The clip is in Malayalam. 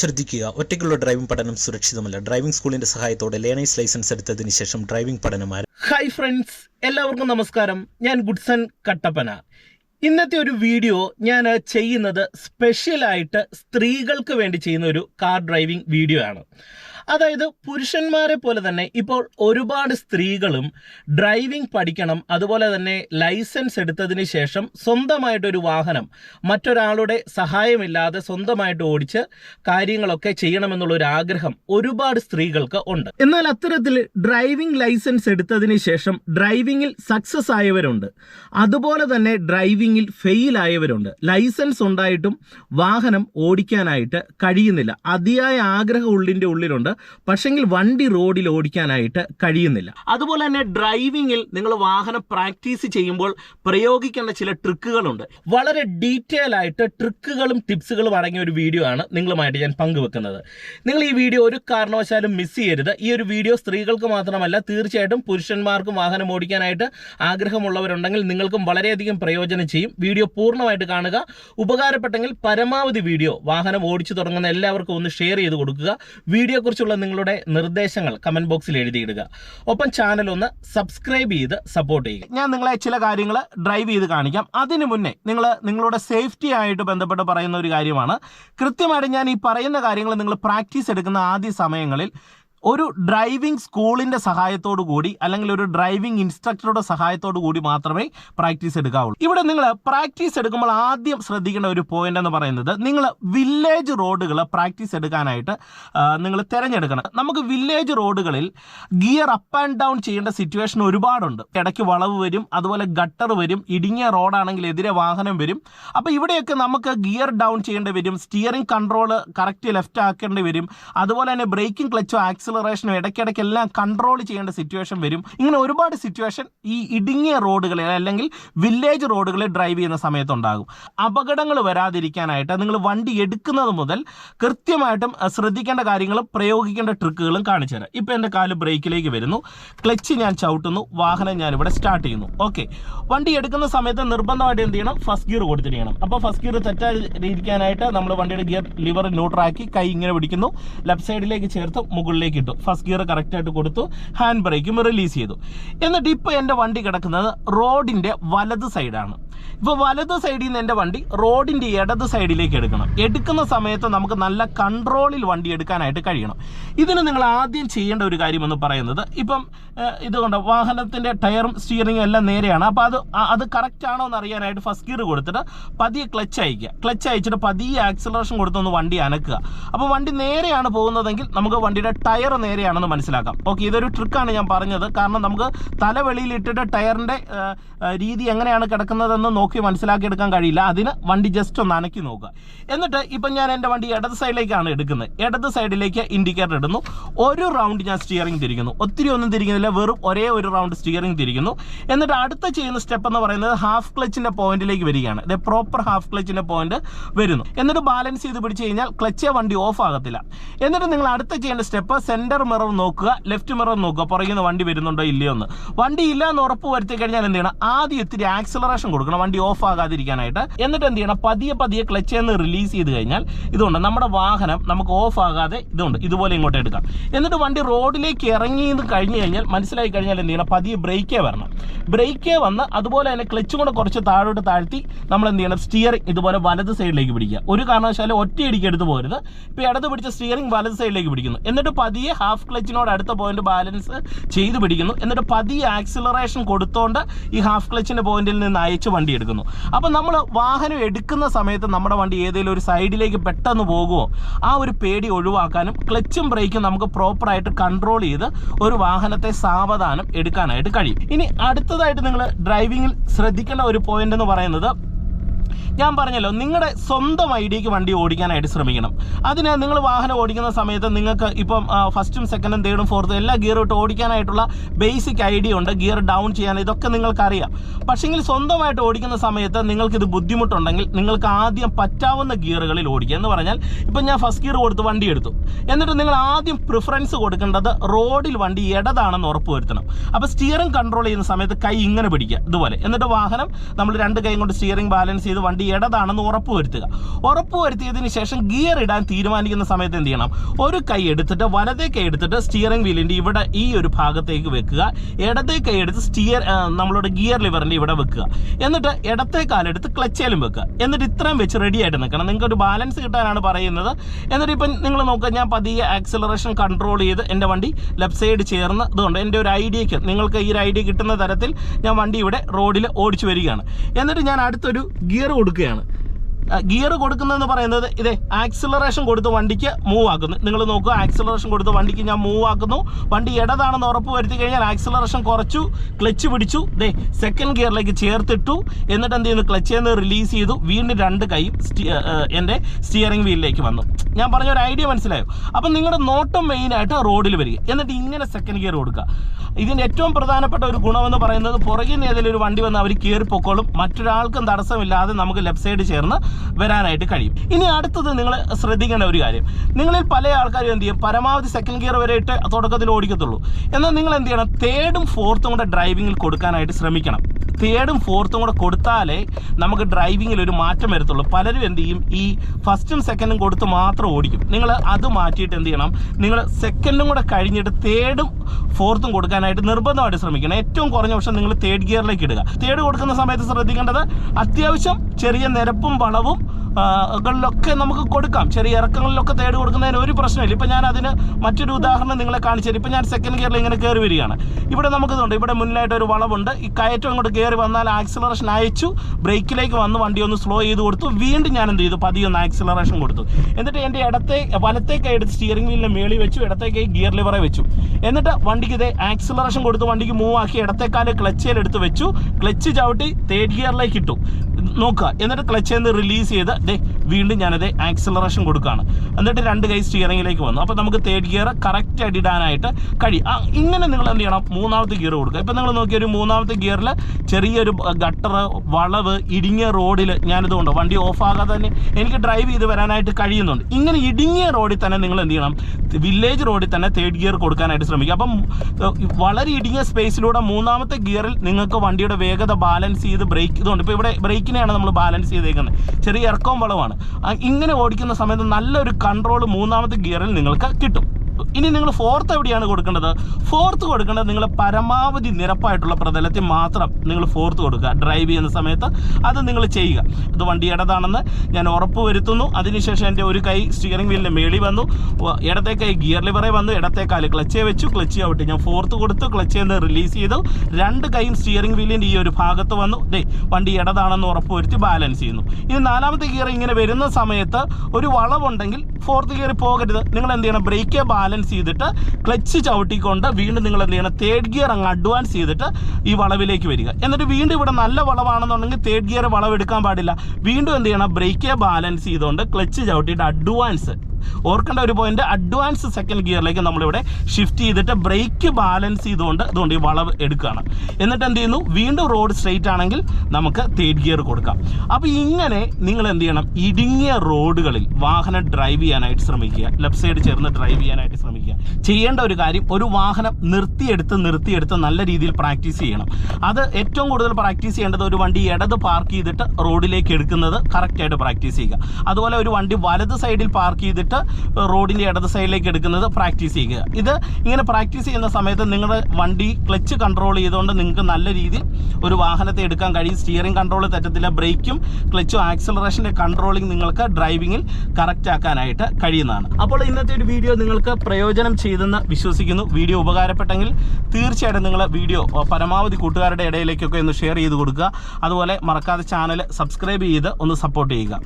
ശ്രദ്ധിക്കുക. ഒറ്റയ്ക്കുള്ള ഡ്രൈവിംഗ് പഠനം സുരക്ഷിതമല്ല. ഡ്രൈവിംഗ് സ്കൂളിന്റെ സഹായത്തോടെ ലേണേഴ്സ് ലൈസൻസ് എടുത്തതിന് ശേഷം ഡ്രൈവിംഗ് പഠനം ആരംഭിക്കും ഹായ് ഫ്രണ്ട്സ് എല്ലാവർക്കും നമസ്കാരം. ഞാൻ ഗുഡ്സൺ കട്ടപ്പന. ഇന്നത്തെ ഒരു വീഡിയോ ഞാൻ ചെയ്യുന്നത് സ്പെഷ്യലായിട്ട് സ്ത്രീകൾക്ക് വേണ്ടി ചെയ്യുന്ന ഒരു കാർ ഡ്രൈവിംഗ് വീഡിയോ ആണ്. അതായത് പുരുഷന്മാരെ പോലെ തന്നെ ഇപ്പോൾ ഒരുപാട് സ്ത്രീകളും ഡ്രൈവിംഗ് പഠിക്കണം അതുപോലെ തന്നെ ലൈസൻസ് എടുത്തതിന് ശേഷം സ്വന്തമായിട്ടൊരു വാഹനം മറ്റൊരാളുടെ സഹായമില്ലാതെ സ്വന്തമായിട്ട് ഓടിച്ച് കാര്യങ്ങളൊക്കെ ചെയ്യണമെന്നുള്ള ഒരു ആഗ്രഹം ഒരുപാട് സ്ത്രീകൾക്ക് ഉണ്ട്. എന്നാൽ അത്തരത്തിൽ ഡ്രൈവിംഗ് ലൈസൻസ് എടുത്തതിന് ശേഷം ഡ്രൈവിംഗിൽ സക്സസ് ആയവരുണ്ട്. അതുപോലെ തന്നെ ഡ്രൈവിംഗിൽ ഫെയിൽ ആയവരുണ്ട്. ലൈസൻസ് ഉണ്ടായിട്ടും വാഹനം ഓടിക്കാനായിട്ട് കഴിയുന്നില്ല. അതിയായ ആഗ്രഹം ഉള്ളിന്റെ ഉള്ളിലുണ്ട്. പക്ഷെങ്കിൽ വണ്ടി റോഡിൽ ഓടിക്കാനായിട്ട് കഴിയുന്നില്ല. അതുപോലെ തന്നെ ഡ്രൈവിംഗിൽ നിങ്ങൾ വാഹനം പ്രാക്ടീസ് ചെയ്യുമ്പോൾ പ്രയോഗിക്കേണ്ട ചില ട്രിക്കുകളുണ്ട്. വളരെ ഡീറ്റെയിൽ ആയിട്ട് ട്രിക്കുകളും ടിപ്സുകളും അടങ്ങിയ ഒരു വീഡിയോ ആണ് നിങ്ങളുമായിട്ട് ഞാൻ പങ്കുവെക്കുന്നത്. നിങ്ങൾ ഈ വീഡിയോ ഒരു കാരണവശാലും മിസ് ചെയ്യരുത്. ഈ ഒരു വീഡിയോ സ്ത്രീകൾക്ക് മാത്രമല്ല തീർച്ചയായിട്ടും പുരുഷന്മാർക്കും വാഹനം ഓടിക്കാനായിട്ട് ആഗ്രഹമുള്ളവരുണ്ടെങ്കിൽ നിങ്ങൾക്കും വളരെയധികം പ്രയോജനം ചെയ്യും. വീഡിയോ പൂർണമായിട്ട് കാണുക. ഉപകാരപ്പെട്ടെങ്കിൽ പരമാവധി വീഡിയോ വാഹനം ഓടിച്ചു തുടങ്ങുന്ന എല്ലാവർക്കും ഒന്ന് ഷെയർ ചെയ്ത് കൊടുക്കുക. വീഡിയോയെക്കുറിച്ചുള്ള നിങ്ങളുടെ നിർദ്ദേശങ്ങൾ കമന്റ് ബോക്സിൽ എഴുതിയിടുക. ഒപ്പം ചാനൽ ഒന്ന് സബ്സ്ക്രൈബ് ചെയ്ത് സപ്പോർട്ട് ചെയ്യുക. ഞാൻ നിങ്ങളെ ചില കാര്യങ്ങൾ ഡ്രൈവ് ചെയ്ത് കാണിക്കാം. അതിനു മുന്നേ നിങ്ങൾ നിങ്ങളുടെ സേഫ്റ്റി ആയിട്ട് ബന്ധപ്പെട്ട് പറയുന്ന ഒരു കാര്യമാണ്. കൃത്യമായിട്ട് ഞാൻ ഈ പറയുന്ന കാര്യങ്ങൾ നിങ്ങൾ പ്രാക്ടീസ് എടുക്കുന്ന ആദ്യ സമയങ്ങളിൽ ഒരു ഡ്രൈവിംഗ് സ്കൂളിന്റെ സഹായത്തോടു കൂടി അല്ലെങ്കിൽ ഒരു ഡ്രൈവിംഗ് ഇൻസ്ട്രക്ടറുടെ സഹായത്തോടു കൂടി മാത്രമേ പ്രാക്ടീസ് എടുക്കാവുള്ളൂ. ഇവിടെ നിങ്ങൾ പ്രാക്ടീസ് എടുക്കുമ്പോൾ ആദ്യം ശ്രദ്ധിക്കേണ്ട ഒരു പോയിന്റ് എന്ന് പറയുന്നത് നിങ്ങൾ വില്ലേജ് റോഡുകൾ പ്രാക്ടീസ് എടുക്കാനായിട്ട് നിങ്ങൾ തിരഞ്ഞെടുക്കണം. നമുക്ക് വില്ലേജ് റോഡുകളിൽ ഗിയർ അപ്പ് ആൻഡ് ഡൗൺ ചെയ്യേണ്ട സിറ്റുവേഷൻ ഒരുപാടുണ്ട്. ഇടയ്ക്ക് വളവ് വരും അതുപോലെ ഗട്ടർ വരും ഇടുങ്ങിയ റോഡാണെങ്കിൽ എതിരെ വാഹനം വരും. അപ്പോൾ ഇവിടെയൊക്കെ നമുക്ക് ഗിയർ ഡൗൺ ചെയ്യേണ്ടി വരും സ്റ്റിയറിംഗ് കൺട്രോൾ കറക്റ്റ് ലെഫ്റ്റ് ആക്കേണ്ടി വരും. അതുപോലെ തന്നെ ബ്രേക്കിംഗ് ക്ലച്ചോ ആക്സിലറേഷനോ ഇടയ്ക്കിടയ്ക്ക് എല്ലാം കൺട്രോൾ ചെയ്യേണ്ട സിറ്റുവേഷൻ വരും. ഇങ്ങനെ ഒരുപാട് സിറ്റുവേഷൻ ഈ ഇടുങ്ങിയ റോഡുകളിൽ അല്ലെങ്കിൽ വില്ലേജ് റോഡുകളിൽ ഡ്രൈവ് ചെയ്യുന്ന സമയത്തുണ്ടാകും. അപകടങ്ങൾ വരാതിരിക്കാനായിട്ട് നിങ്ങൾ വണ്ടി എടുക്കുന്നത് മുതൽ കൃത്യമായിട്ടും ശ്രദ്ധിക്കേണ്ട കാര്യങ്ങളും പ്രയോഗിക്കേണ്ട ട്രിക്കുകളും കാണിച്ചു തരാം. ഇപ്പം എന്റെ കാൽ ബ്രേക്കിലേക്ക് വരുന്നു. ക്ലച്ച് ഞാൻ ചവിട്ടുന്നു. വാഹനം ഞാൻ ഇവിടെ സ്റ്റാർട്ട് ചെയ്യുന്നു. ഓക്കെ വണ്ടി എടുക്കുന്ന സമയത്ത് നിർബന്ധമായിട്ട് എന്ത് ചെയ്യണം? ഫസ്റ്റ് ഗിയർ കൊടുത്തിരിക്കണം അപ്പോൾ ഫസ്റ്റ് ഗിയർ തെറ്റാതിരിക്കാനായിട്ട് നമ്മൾ വണ്ടിയുടെ ഗിയർ ലിവർ ന്യൂട്രാക്കി കൈ ഇങ്ങനെ പിടിക്കുന്നു. ലെഫ്റ്റ് സൈഡിലേക്ക് ചേർത്ത് മുകളിലേക്ക് ഇട്ടു ഫസ്റ്റ് ഗിയർ കറക്റ്റായിട്ട് കൊടുത്തു. ഹാൻഡ് ബ്രേക്കും റിലീസ് ചെയ്തു. എന്നിട്ട് ഇപ്പോൾ എന്റെ വണ്ടി കിടക്കുന്നത് റോഡിന്റെ വലത് സൈഡാണ് ഇപ്പോൾ വലത് സൈഡിൽ നിന്ന് എന്റെ വണ്ടി റോഡിന്റെ ഇടത് സൈഡിലേക്ക് എടുക്കണം. എടുക്കുന്ന സമയത്ത് നമുക്ക് നല്ല കൺട്രോളിൽ വണ്ടി എടുക്കാനായിട്ട് കഴിയണം. ഇതിന് നിങ്ങൾ ആദ്യം ചെയ്യേണ്ട ഒരു കാര്യം എന്ന് പറയുന്നത് ഇപ്പം ഇതുകൊണ്ട് വാഹനത്തിന്റെ ടയറും സ്റ്റിയറിംഗും എല്ലാം നേരെയാണ്. അപ്പോൾ അത് അത് കറക്റ്റ് ആണോ എന്ന് അറിയാനായിട്ട് ഫസ്റ്റ് ഗിയർ കൊടുത്തിട്ട് പതിയെ ക്ലച്ച് അയക്കുക ക്ലച്ച് അയച്ചിട്ട് പതിയെ ആക്സിലറേഷൻ കൊടുത്തൊന്ന് വണ്ടി അനക്കുക. അപ്പോൾ വണ്ടി നേരെയാണ് പോകുന്നതെങ്കിൽ നമുക്ക് വണ്ടിയുടെ ടയർ നേരെയാണെന്ന് മനസ്സിലാക്കാം. ഓക്കെ ഇതൊരു ട്രിക്കാണ് ഞാൻ പറഞ്ഞത്. കാരണം നമുക്ക് തലവെളിയിൽ ഇട്ടിട്ട് ടയറിന്റെ രീതി എങ്ങനെയാണ് കിടക്കുന്നതെന്ന് നോക്കി മനസ്സിലാക്കിയെടുക്കാൻ കഴിയില്ല. അതിന് വണ്ടി ജസ്റ്റ് ഒന്ന് അനക്കി നോക്കുക. എന്നിട്ട് ഇപ്പം ഞാൻ എന്റെ വണ്ടി ഇടത് സൈഡിലേക്കാണ് എടുക്കുന്നത്. ഇടത് സൈഡിലേക്ക് ഇൻഡിക്കേറ്റർ ഇടുന്നു. ഒരു റൗണ്ട് ഞാൻ സ്റ്റിയറിംഗ് തിരിക്കുന്നു. ഒത്തിരി ഒന്നും തിരിക്കുന്നില്ല. വെറും ഒരേ ഒരു റൗണ്ട് സ്റ്റിയറിംഗ് തിരിക്കുന്നു. എന്നിട്ട് അടുത്ത ചെയ്യുന്ന സ്റ്റെപ്പ് എന്ന് പറയുന്നത് ഹാഫ് ക്ലച്ചിന്റെ പോയിന്റിലേക്ക് വരികയാണ്. ഇത് പ്രോപ്പർ ഹാഫ് ക്ലച്ചിന്റെ പോയിന്റ് വരുന്നു. എന്നിട്ട് ബാലൻസ് ചെയ്ത് പിടിച്ച് കഴിഞ്ഞാൽ ക്ലച്ച് വണ്ടി ഓഫ് ആകത്തില്ല. എന്നിട്ട് നിങ്ങൾ അടുത്ത ചെയ്യേണ്ട സ്റ്റെപ്പ് സെന്റർ മിറർ നോക്കുക. ലെഫ്റ്റ് മിറർ നോക്കുക. പുറകിൽ നിന്ന് വണ്ടി വരുന്നുണ്ടോ ഇല്ലയോ എന്ന്. വണ്ടി ഇല്ല എന്ന് ഉറപ്പ് വരുത്തി കഴിഞ്ഞാൽ എന്ത് ചെയ്യണം? ആദ്യം ഇത്തിരി ആക്സിലറേഷൻ കൊടുക്കണം. ഓഫ് ആകാതിരിക്കാനായിട്ട് എന്നിട്ട് എന്ത് ചെയ്യണം? പതിയെ പതിയെ ക്ലച്ച് എന്ന് റിലീസ് ചെയ്ത് കഴിഞ്ഞാൽ ഇതുകൊണ്ട് നമ്മുടെ വാഹനം നമുക്ക് ഓഫ് ആകാതെ ഇതുണ്ട്. ഇതുപോലെ ഇങ്ങോട്ട് എടുക്കാം. എന്നിട്ട് വണ്ടി റോഡിലേക്ക് ഇറങ്ങി എന്ന് കഴിഞ്ഞ് കഴിഞ്ഞാൽ മനസ്സിലായി കഴിഞ്ഞാൽ എന്ത് ചെയ്യണം? പതിയെ ബ്രേക്കേ വരണം. ബ്രേക്കേ വന്ന് അതുപോലെ തന്നെ ക്ലച്ചും കൂടെ കുറച്ച് താഴോട്ട് താഴ്ത്തി നമ്മൾ എന്ത് ചെയ്യണം? സ്റ്റിയറിംഗ് ഇതുപോലെ വലത് സൈഡിലേക്ക് പിടിക്കുക. ഒരു കാരണവശാലും ഒറ്റയടിക്ക് എടുത്ത് പോരുത് ഇപ്പോൾ ഇടത് പിടിച്ച സ്റ്റിയറിംഗ് വലത് സൈഡിലേക്ക് പിടിക്കുന്നു. എന്നിട്ട് പതിയെ ഹാഫ് ക്ലച്ചിനോട് അടുത്ത പോയിന്റ് ബാലൻസ് ചെയ്ത് പിടിക്കുന്നു. എന്നിട്ട് പതിയെ ആക്സിലറേഷൻ കൊടുത്തോണ്ട് ഈ ഹാഫ് ക്ലച്ചിന്റെ പോയിന്റിൽ നിന്ന് അയച്ച് വണ്ടി എടുക്കുന്നു. അപ്പം നമ്മൾ വാഹനം എടുക്കുന്ന സമയത്ത് നമ്മുടെ വണ്ടി ഏതെങ്കിലും ഒരു സൈഡിലേക്ക് പെട്ടെന്ന് പോകുമോ ആ ഒരു പേടി ഒഴിവാക്കാനും ക്ലച്ചും ബ്രേക്കും നമുക്ക് പ്രോപ്പറായിട്ട് കൺട്രോൾ ചെയ്ത് ഒരു വാഹനത്തെ സാവധാനം എടുക്കാനായിട്ട് കഴിയും. ഇനി അടുത്തതായിട്ട് നിങ്ങൾ ഡ്രൈവിങ്ങിൽ ശ്രദ്ധിക്കേണ്ട ഒരു പോയിന്റ് എന്ന് പറയുന്നത് ഞാൻ പറഞ്ഞല്ലോ നിങ്ങളുടെ സ്വന്തം ഐഡിയക്ക് വണ്ടി ഓടിക്കാനായിട്ട് ശ്രമിക്കണം. അതിന് നിങ്ങൾ വാഹനം ഓടിക്കുന്ന സമയത്ത് നിങ്ങൾക്ക് ഇപ്പം ഫസ്റ്റും സെക്കൻഡും തേർഡും ഫോർത്തും എല്ലാ ഗിയർ ഇട്ട് ഓടിക്കാനായിട്ടുള്ള ബേസിക് ഐഡിയ ഉണ്ട് ഗിയർ ഡൗൺ ചെയ്യാൻ ഇതൊക്കെ നിങ്ങൾക്കറിയാം. പക്ഷേങ്കിൽ സ്വന്തമായിട്ട് ഓടിക്കുന്ന സമയത്ത് നിങ്ങൾക്ക് ഇത് ബുദ്ധിമുട്ടുണ്ടെങ്കിൽ നിങ്ങൾക്ക് ആദ്യം പറ്റാവുന്ന ഗിയറുകളിൽ ഓടിക്കുക. എന്ന് പറഞ്ഞാൽ ഇപ്പം ഞാൻ ഫസ്റ്റ് ഗിയർ കൊടുത്ത് വണ്ടി എടുത്തു. എന്നിട്ട് നിങ്ങൾ ആദ്യം പ്രിഫറൻസ് കൊടുക്കേണ്ടത് റോഡിൽ വണ്ടി ഇടതാണെന്ന് ഉറപ്പ് വരുത്തണം. അപ്പോൾ സ്റ്റിയറിംഗ് കൺട്രോൾ ചെയ്യുന്ന സമയത്ത് കൈ ഇങ്ങനെ പിടിക്കുക ഇതുപോലെ. എന്നിട്ട് വാഹനം നമ്മൾ രണ്ട് കൈ കൊണ്ട് സ്റ്റിയറിംഗ് ബാലൻസ് ചെയ്ത് വണ്ടി വണ്ടി ഇടതാണെന്ന് ഉറപ്പ് വരുത്തുക. ഉറപ്പ് വരുത്തിയതിന് ശേഷം ഗിയർ ഇടാൻ തീരുമാനിക്കുന്ന സമയത്ത് എന്ത് ചെയ്യണം? ഒരു കൈ എടുത്തിട്ട് വലതേ കൈ എടുത്തിട്ട് സ്റ്റിയറിംഗ് വീലിന്റെ ഇവിടെ ഈ ഒരു ഭാഗത്തേക്ക് വെക്കുക. ഇടത്തേ കൈ എടുത്ത് സ്റ്റിയർ നമ്മളുടെ ഗിയർ ലിവറിന്റെ ഇവിടെ വെക്കുക. എന്നിട്ട് ഇടത്തെ കാലെടുത്ത് ക്ലച്ചേലും വെക്കുക. എന്നിട്ട് ഇത്രയും വെച്ച് റെഡി ആയിട്ട് നിൽക്കണം. നിങ്ങൾക്ക് ഒരു ബാലൻസ് കിട്ടാനാണ് പറയുന്നത്. എന്നിട്ട് ഇപ്പം നിങ്ങൾ നോക്കുക ഞാൻ പതിയെ ആക്സിലറേഷൻ കൺട്രോൾ ചെയ്ത് എന്റെ വണ്ടി ലെഫ്റ്റ് സൈഡ് ചേർന്ന് ഇതുകൊണ്ട് എന്റെ ഒരു ഐഡിയയ്ക്ക് നിങ്ങൾക്ക് ഈ ഒരു ഐഡിയ കിട്ടുന്ന തരത്തിൽ ഞാൻ വണ്ടി ഇവിടെ റോഡിൽ ഓടിച്ചു വരികയാണ്. എന്നിട്ട് ഞാൻ അടുത്തൊരു ഗിയർ കൊടുക്കുകയാണ്. ഗിയർ കൊടുക്കുന്നതെന്ന് പറയുന്നത് ഇതേ ആക്സിലറേഷൻ കൊടുത്ത് വണ്ടിക്ക് മൂവ് ആക്കുന്നു. നിങ്ങൾ നോക്കുക ആക്സിലറേഷൻ കൊടുത്ത് വണ്ടിക്ക് ഞാൻ മൂവ് ആക്കുന്നു. വണ്ടി ഇടതാണെന്ന് ഉറപ്പ് വരുത്തി കഴിഞ്ഞാൽ ആക്സിലറേഷൻ കുറച്ചു ക്ലച്ച് പിടിച്ചു. ദേ സെക്കൻഡ് ഗിയറിലേക്ക് ചേർത്തിട്ടു. എന്നിട്ട് എന്ത് ചെയ്യുന്നു? ക്ലച്ചിൽ നിന്ന് റിലീസ് ചെയ്തു. വീണ്ടും രണ്ട് കൈയും എന്റെ സ്റ്റിയറിംഗ് വീലിലേക്ക് വന്നു. ഞാൻ പറഞ്ഞ ഒരു ഐഡിയ മനസ്സിലായോ? അപ്പം നിങ്ങളുടെ നോട്ടം മെയിനായിട്ട് റോഡിൽ വരിക. എന്നിട്ട് ഇങ്ങനെ സെക്കൻഡ് ഗിയർ കൊടുക്കുക ഇതിന്റെ ഏറ്റവും പ്രധാനപ്പെട്ട ഒരു ഗുണമെന്ന് പറയുന്നത് പുറകിൽ നിന്ന് ഏതെങ്കിലും ഒരു വണ്ടി വന്ന് അവർ കയറി പൊക്കോളും. മറ്റൊരാൾക്കും തടസ്സമില്ലാതെ നമുക്ക് ലെഫ്റ്റ് സൈഡ് ചേർന്ന് വരാനായിട്ട് കഴിയും. ഇനി അടുത്തത് നിങ്ങൾ ശ്രദ്ധിക്കേണ്ട ഒരു കാര്യം. നിങ്ങളിൽ പല ആൾക്കാരും എന്ത് ചെയ്യും? പരമാവധി സെക്കൻഡ് ഗിയർ വരെ ഇട്ട് തുടക്കത്തിൽ ഓടിക്കത്തുള്ളൂ. എന്നാൽ നിങ്ങൾ എന്ത് ചെയ്യണം തേർഡും ഫോർത്തും കൂടെ ഡ്രൈവിങ്ങിൽ കൊടുക്കാനായിട്ട് ശ്രമിക്കണം. തേർഡും ഫോർത്തും കൂടെ കൊടുത്താലേ നമുക്ക് ഡ്രൈവിങ്ങിൽ ഒരു മാറ്റം വരത്തുള്ളൂ. പലരും എന്ത് ചെയ്യും? ഈ ഫസ്റ്റും സെക്കൻഡും കൊടുത്ത് മാത്രം ഓടിക്കും. നിങ്ങൾ അത് മാറ്റിയിട്ട് എന്ത് ചെയ്യണം? നിങ്ങൾ സെക്കൻഡും കൂടെ കഴിഞ്ഞിട്ട് തേർഡും ഫോർത്തും കൊടുക്കാനായിട്ട് നിർബന്ധമായിട്ട് ശ്രമിക്കണം. ഏറ്റവും കുറഞ്ഞ പക്ഷം നിങ്ങൾ തേർഡ് ഗിയറിലേക്ക് ഇടുക. തേർഡ് കൊടുക്കുന്ന സമയത്ത് ശ്രദ്ധിക്കേണ്ടത് അത്യാവശ്യം ചെറിയ നിരപ്പും വളവും കളിലൊക്കെ നമുക്ക് കൊടുക്കാം. ചെറിയ ഇറക്കങ്ങളിലൊക്കെ തേടി കൊടുക്കുന്നതിന് ഒരു പ്രശ്നമില്ല. ഇപ്പം ഞാൻ അതിന് മറ്റൊരു ഉദാഹരണം നിങ്ങളെ കാണിച്ചു ഇപ്പം ഞാൻ സെക്കൻഡ് ഗിയറിൽ ഇങ്ങനെ കയറി വരികയാണ്. ഇവിടെ നമുക്കിതുണ്ട് ഇവിടെ മുന്നിലായിട്ട് ഒരു വളവുണ്ട്. ഈ കയറ്റം അങ്ങോട്ട് കയറി വന്നാൽ ആക്സിലറേഷൻ അയച്ചു. ബ്രേക്കിലേക്ക് വന്ന് വണ്ടി ഒന്ന് സ്ലോ ചെയ്ത് കൊടുത്തു. വീണ്ടും ഞാൻ എന്ത് ചെയ്തു? പതിയെ ഒന്ന് ആക്സിലറേഷൻ കൊടുത്തു. എന്നിട്ട് എന്റെ ഇടത്തെ വലത്തേക്ക് എടുത്ത് സ്റ്റിയറിംഗ് വീലിന് മേളി വെച്ചു. ഇടത്തേക്ക് ഗിയർ ലിവറെ വെച്ചു. എന്നിട്ട് വണ്ടിക്ക് ഇതേ ആക്സിലറേഷൻ കൊടുത്ത് വണ്ടിക്ക് മൂവ് ആക്കി ഇടത്തേക്കാൽ ക്ലച്ചേലെടുത്ത് വെച്ചു. ക്ലച്ച് ചവിട്ടി തേർഡ് ഗിയറിലേക്ക് ഇട്ടു. നോക്കുക. എന്നിട്ട് ക്ലച്ച് നിന്ന് റിലീസ് ചെയ്ത് ദേ വീണ്ടും ഞാനത് ആക്സിലറേഷൻ കൊടുക്കുകയാണ്. എന്നിട്ട് രണ്ട് കൈ സ്റ്റിയറിംഗിലേക്ക് വന്നു. അപ്പോൾ നമുക്ക് തേർഡ് ഗിയർ കറക്റ്റ് അടിടാനായിട്ട് കഴിയും. ഇങ്ങനെ നിങ്ങൾ എന്ത് ചെയ്യണം? മൂന്നാമത്തെ ഗിയർ കൊടുക്കുക. ഇപ്പം നിങ്ങൾ നോക്കിയ ഒരു മൂന്നാമത്തെ ഗിയറിൽ ചെറിയൊരു ഗട്ടർ വളവ് ഇടുങ്ങിയ റോഡിൽ ഞാനിതുകൊണ്ട് വണ്ടി ഓഫാകാതെ തന്നെ എനിക്ക് ഡ്രൈവ് ചെയ്ത് വരാനായിട്ട് കഴിയുന്നുണ്ട്. ഇങ്ങനെ ഇടുങ്ങിയ റോഡിൽ തന്നെ നിങ്ങൾ എന്ത് ചെയ്യണം? വില്ലേജ് റോഡിൽ തന്നെ തേർഡ് ഗിയർ കൊടുക്കാനായിട്ട് ശ്രമിക്കുക. അപ്പം വളരെ ഇടുങ്ങിയ സ്പേസിലൂടെ മൂന്നാമത്തെ ഗിയറിൽ നിങ്ങൾക്ക് വണ്ടിയുടെ വേഗത ബാലൻസ് ചെയ്ത് ബ്രേക്ക് ഇതുകൊണ്ട് ഇപ്പോൾ ഇവിടെ ബ്രേക്കിനെയാണ് നമ്മൾ ബാലൻസ് ചെയ്തേക്കുന്നത്. ചെറിയ ഇറക്കവും വളവാണ് ഇങ്ങനെ ഓടിക്കുന്ന സമയത്ത് നല്ലൊരു കൺട്രോൾ മൂന്നാമത്തെ ഗിയറിൽ നിങ്ങൾക്ക് കിട്ടും. ഇനി നിങ്ങൾ ഫോർത്ത് എവിടെയാണ് കൊടുക്കേണ്ടത്? ഫോർത്ത് കൊടുക്കേണ്ടത് നിങ്ങൾ പരമാവധി നിരപ്പായിട്ടുള്ള പ്രതലത്തിൽ മാത്രം നിങ്ങൾ ഫോർത്ത് കൊടുക്കുക. ഡ്രൈവ് ചെയ്യുന്ന സമയത്ത് അത് നിങ്ങൾ ചെയ്യുക. ഇത് വണ്ടി ഇടതാണെന്ന് ഞാൻ ഉറപ്പ് വരുത്തുന്നു. അതിനുശേഷം എന്റെ ഒരു കൈ സ്റ്റിയറിംഗ് വീലിന്റെ മേളി വന്നു. ഇടത്തെ കൈ ഗിയർ ലിവറെ വന്നു. ഇടത്തെ കാൽ ക്ലച്ചേ വെച്ചു. ക്ലച്ച് ആവട്ടെ ഞാൻ ഫോർത്ത് കൊടുത്തു. ക്ലച്ച് നിന്ന് റിലീസ് ചെയ്തു. രണ്ട് കൈയും സ്റ്റിയറിംഗ് വീലിന്റെ ഈ ഒരു ഭാഗത്ത് വന്നു. ഡേ വണ്ടി ഇടതാണെന്ന് ഉറപ്പ് വരുത്തി ബാലൻസ് ചെയ്യുന്നു. ഇനി നാലാമത്തെ ഗിയർ ഇങ്ങനെ വരുന്ന സമയത്ത് ഒരു വളവുണ്ടെങ്കിൽ ഫോർത്ത് ഗിയർ പോകരുത്. നിങ്ങൾ എന്ത് ചെയ്യണം? ബ്രേക്ക് ബാലൻസ് ചെയ്തിട്ട് ക്ലച്ച് ചവിട്ടിക്കൊണ്ട് വീണ്ടും നിങ്ങൾ എന്ത് ചെയ്യണം? തേർഡ് ഗിയർ അങ്ങ് അഡ്വാൻസ് ചെയ്തിട്ട് ഈ വളവിലേക്ക് വരിക. എന്നിട്ട് വീണ്ടും ഇവിടെ നല്ല വളവാണെന്നുണ്ടെങ്കിൽ തേർഡ് ഗിയർ വളവ് എടുക്കാൻ പാടില്ല. വീണ്ടും എന്ത് ചെയ്യണം? ബ്രേക്ക് ബാലൻസ് ചെയ്തുകൊണ്ട് ക്ലച്ച് ചവിട്ടിയിട്ട് അഡ്വാൻസ് ഓർക്കേണ്ട ഒരു പോയിന്റ് അഡ്വാൻസ് സെക്കൻഡ് ഗിയറിലേക്ക് നമ്മളിവിടെ ഷിഫ്റ്റ് ചെയ്തിട്ട് ബ്രേക്ക് ബാലൻസ് ചെയ്തുകൊണ്ട് ഇതുകൊണ്ട് ഈ വളവ് എടുക്കുകയാണ്. എന്നിട്ട് എന്ത് ചെയ്യുന്നു? വീണ്ടും റോഡ് സ്ട്രെയിറ്റ് ആണെങ്കിൽ നമുക്ക് തേർഡ് ഗിയർ കൊടുക്കാം. അപ്പോൾ ഇങ്ങനെ നിങ്ങൾ എന്ത് ചെയ്യണം? ഇടുങ്ങിയ റോഡുകളിൽ വാഹനം ഡ്രൈവ് ചെയ്യാനായിട്ട് ശ്രമിക്കുക. ലെഫ്റ്റ് സൈഡ് ചേർന്ന് ഡ്രൈവ് ചെയ്യാനായിട്ട് ശ്രമിക്കുക. ചെയ്യേണ്ട ഒരു കാര്യം ഒരു വാഹനം നിർത്തിയെടുത്ത് നിർത്തിയെടുത്ത് നല്ല രീതിയിൽ പ്രാക്ടീസ് ചെയ്യണം. അത് ഏറ്റവും കൂടുതൽ പ്രാക്ടീസ് ചെയ്യേണ്ടത് ഒരു വണ്ടി ഇടത് പാർക്ക് ചെയ്തിട്ട് റോഡിലേക്ക് എടുക്കുന്നത് കറക്റ്റായിട്ട് പ്രാക്ടീസ് ചെയ്യുക. അതുപോലെ ഒരു വണ്ടി വലത് സൈഡിൽ പാർക്ക് ചെയ്തിട്ട് റോഡിന്റെ ഇടത് സൈഡിലേക്ക് എടുക്കുന്നത് പ്രാക്ടീസ് ചെയ്യുക. ഇത് ഇങ്ങനെ പ്രാക്ടീസ് ചെയ്യുന്ന സമയത്ത് നിങ്ങളുടെ വണ്ടി ക്ലച്ച് കൺട്രോൾ ചെയ്തുകൊണ്ട് നിങ്ങൾക്ക് നല്ല രീതിയിൽ ഒരു വാഹനത്തെ എടുക്കാൻ കഴിയും. സ്റ്റിയറിംഗ് കൺട്രോൾ തെറ്റത്തില്ല ബ്രേക്കും ക്ലച്ചും ആക്സലറേഷന്റെ കൺട്രോളിങ് നിങ്ങൾക്ക് ഡ്രൈവിങ്ങിൽ കറക്റ്റ് ആക്കാനായിട്ട് കഴിയുന്നതാണ്. അപ്പോൾ ഇന്നത്തെ ഒരു വീഡിയോ നിങ്ങൾക്ക് പ്രയോജനം ചെയ്തെന്ന് വിശ്വസിക്കുന്നു. വീഡിയോ ഉപകാരപ്പെട്ടെങ്കിൽ തീർച്ചയായിട്ടും നിങ്ങൾ വീഡിയോ പരമാവധി കൂട്ടുകാരുടെ ഇടയിലേക്കൊക്കെ ഒന്ന് ഷെയർ ചെയ്ത് കൊടുക്കുക. അതുപോലെ മറക്കാതെ ചാനൽ സബ്സ്ക്രൈബ് ചെയ്ത് ഒന്ന് സപ്പോർട്ട് ചെയ്യുക.